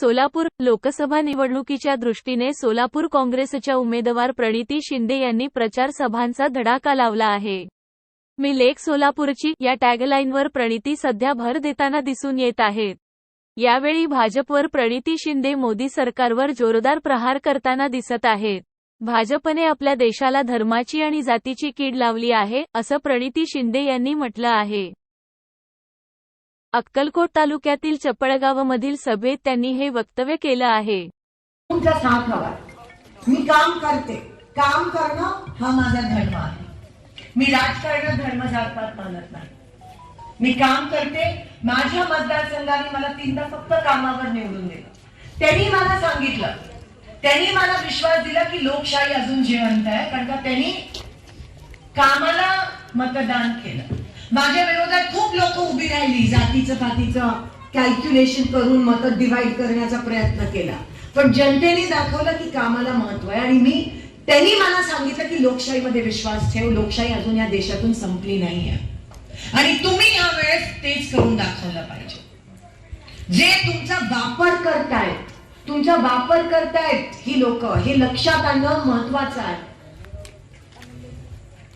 सोलापूर लोकसभा निवडणुकीच्या दृष्टीने सोलापूर काँग्रेसच्या उमेदवार प्रणिती शिंदे यांनी प्रचार सभांचा धडाका लावला आहे. मी लेक सोलापूरची या टॅगलाईनवर प्रणिती सध्या भर देताना दिसून येत आहेत. यावेळी भाजपवर प्रणिती शिंदे मोदी सरकारवर जोरदार प्रहार करताना दिसत आहेत. भाजपने आपल्या देशाला धर्माची आणि जातीची कीड लावली आहे असं प्रणिती शिंदे यांनी म्हटलं आहे. अक्कलकोट तालुक्यातील चपळगावमधील सभेत त्यांनी हे वक्तव्य केलं आहे. तुमच्या साथ हवा मी काम करते. काम करणं हा माझा धर्म आहे. मी राजकारण धर्म जातपात मानत नाही. मी काम करते. माझ्या मतदारसंघाने मला तीनदा फक्त कामावर निवडून दिलं. त्यांनी मला सांगितलं. त्यांनी मला विश्वास दिला की लोकशाही अजून जिवंत आहे कारण का त्यांनी कामाला मतदान केलं. माझ्या विरोधात खूप लोक उभी राहिली जातीचं पातीचं कॅल्क्युलेशन करून मत डिवाइड करण्याचा प्रयत्न केला. पण जनतेने दाखवलं की कामाला महत्त्व आहे आणि मी त्यांनी मला सांगितलं की लोकशाहीमध्ये विश्वास ठेव लोकशाही अजून या देशातून संपली नाहीये. आणि तुम्ही या वेळेस तेच करून दाखवलं पाहिजे. जे तुमचा वापर करतायत तुमचा वापर करतायत ही लोक हे लक्षात आणणं महत्वाचं आहे.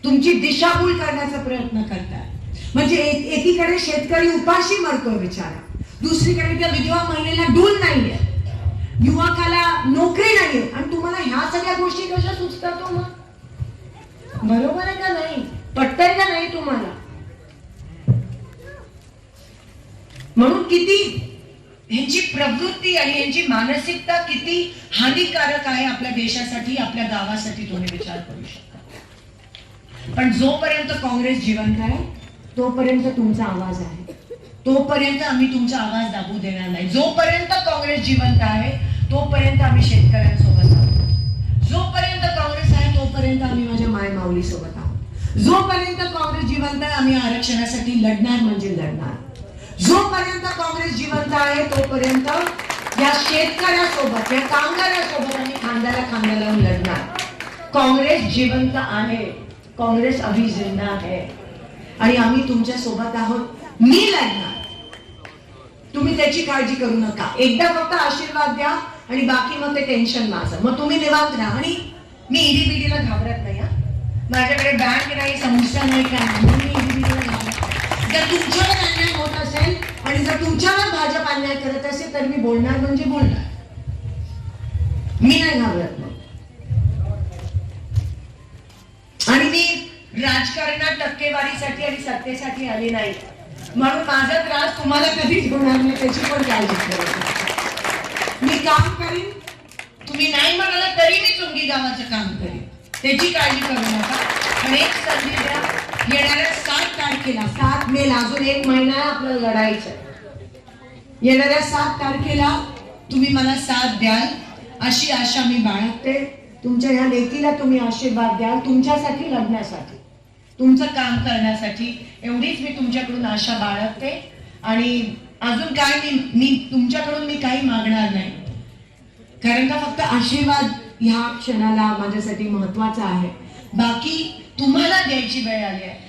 तुमची दिशाभूल करण्याचा प्रयत्न करतायत म्हणजे एकीकडे शेतकरी उपाशी मरतोय बिचारा. दुसरीकडे त्या विधवा महिलेला डूल नाहीये. युवकाला नोकरी नाहीये. आणि तुम्हाला ह्या सगळ्या गोष्टी कशा सुचतात हो मग? बरोबर आहे का नाही? पटतंय का नाही तुम्हाला? म्हणून किती ह्यांची प्रवृत्ती आणि यांची मानसिकता किती हानिकारक आहे आपल्या देशासाठी आपल्या गावासाठी तुम्ही विचार करू शकता. पण जोपर्यंत काँग्रेस जिवंत आहे तोपर्यंत तुमचा आवाज आहे. तोपर्यंत आम्ही तुमचा आवाज दाबू देणार नाही. जोपर्यंत काँग्रेस जिवंत आहे तोपर्यंत आम्ही शेतकऱ्यांसोबत आहोत. जोपर्यंत काँग्रेस आहे तोपर्यंत आम्ही माझ्या माय माऊली सोबत आहोत. जोपर्यंत काँग्रेस जिवंत आहे आम्ही आरक्षणासाठी लढणार म्हणजे लढणार. जोपर्यंत काँग्रेस जिवंत आहे तोपर्यंत या शेतकऱ्यासोबत या कामगारासोबत आम्ही खांद्याला खांद्याला लढणार. काँग्रेस जिवंत आहे. काँग्रेस अभी जिंदा है आणि आम्ही तुमच्यासोबत आहोत. मी लढणार. तुम्ही त्याची काळजी करू नका. एकदा फक्त आशीर्वाद द्या आणि बाकी मग ते टेन्शन माझं. मग तुम्ही निवांत राहा. आणि मी ईडी बीडीला घाबरत नाही हा. माझ्याकडे बँक नाही संस्था नाही काय म्हणून मी ईडी बीडीला घाबरत जर तुमच्यावर अन्याय होत असेल आणि जर तुमच्यावर भाजप अन्याय करत असेल तर मी बोलणार म्हणजे बोलणार. मी नाही घाबरत नाही टक्केवारीसाठी आणि सत्तेसाठी आली नाही. म्हणून माझा त्रास तुम्हाला कधीच होणार नाही त्याची पण काळजी मी काम करीन तुम्ही नाही म्हणाला तरी मी चुंगी गावाचं काम करीन. त्याची काळजी करू नका. पण एक संधी द्या. येणाऱ्या सात तारखेला सात मे अजून एक महिना आहे आपल्याला लढायचं. येणाऱ्या सात तारखेला तुम्ही मला साथ द्याल. अशी आशा मी बाळगते. तुमच्या ह्या लेकीला तुम्ही आशीर्वाद द्याल तुमच्यासाठी लढण्यासाठी. तुमचं काम करण्यासाठी एवढीच मी तुमच्याकडून आशा बाळगते. आणि अजून काय मी मी तुमच्याकडून मी काही मागणार नाही. कारण का फक्त आशीर्वाद ह्या क्षणाला माझ्यासाठी महत्त्वाचा आहे. बाकी तुम्हाला द्यायची वेळ आली आहे.